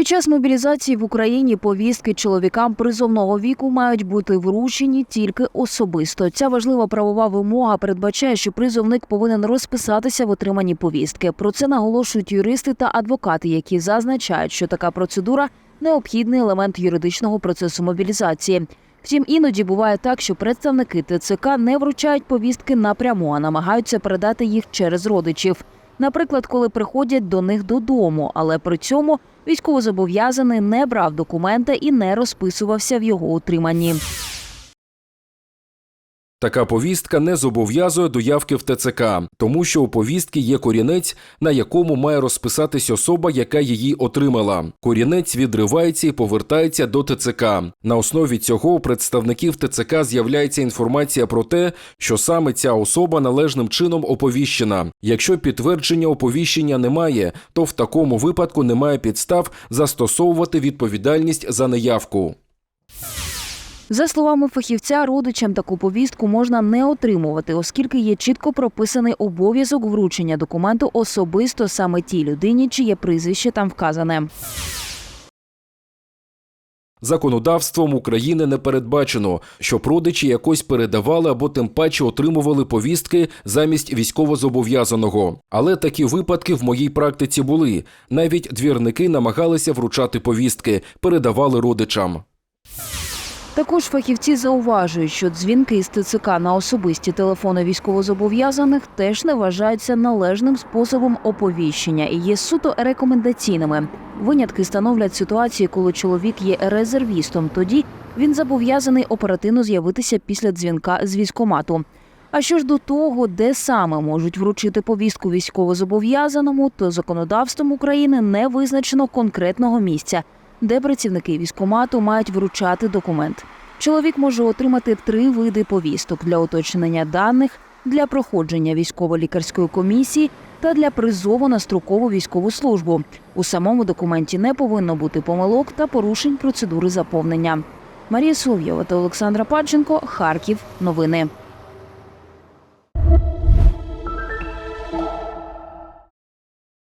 Під час мобілізації в Україні повістки чоловікам призовного віку мають бути вручені тільки особисто. Ця важлива правова вимога передбачає, що призовник повинен розписатися в отриманні повістки. Про це наголошують юристи та адвокати, які зазначають, що така процедура необхідний елемент юридичного процесу мобілізації. Втім, іноді буває так, що представники ТЦК не вручають повістки напряму, а намагаються передати їх через родичів. Наприклад, коли приходять до них додому, але при цьому військовозобов'язаний не брав документи і не розписувався в його утриманні. Така повістка не зобов'язує до явки в ТЦК, тому що у повістки є корінець, на якому має розписатись особа, яка її отримала. Корінець відривається і повертається до ТЦК. На основі цього у представників ТЦК з'являється інформація про те, що саме ця особа належним чином оповіщена. Якщо підтвердження оповіщення немає, то в такому випадку немає підстав застосовувати відповідальність за неявку. За словами фахівця, родичам таку повістку можна не отримувати, оскільки є чітко прописаний обов'язок вручення документу особисто саме тій людині, чиє прізвище там вказане. Законодавством України не передбачено, щоб родичі якось передавали або тим паче отримували повістки замість військовозобов'язаного. Але такі випадки в моїй практиці були. Навіть двірники намагалися вручати повістки, передавали родичам. Також фахівці зауважують, що дзвінки з ТЦК на особисті телефони військовозобов'язаних теж не вважаються належним способом оповіщення і є суто рекомендаційними. Винятки становлять ситуації, коли чоловік є резервістом. Тоді він зобов'язаний оперативно з'явитися після дзвінка з військомату. А що ж до того, де саме можуть вручити повістку військовозобов'язаному, то законодавством України не визначено конкретного місця, де працівники військомату мають вручати документ. Чоловік може отримати три види повісток для уточнення даних, для проходження військово-лікарської комісії та для призову на строкову військову службу. У самому документі не повинно бути помилок та порушень процедури заповнення. Марія Соловйова та Олександра Падченко. Харків. Новини.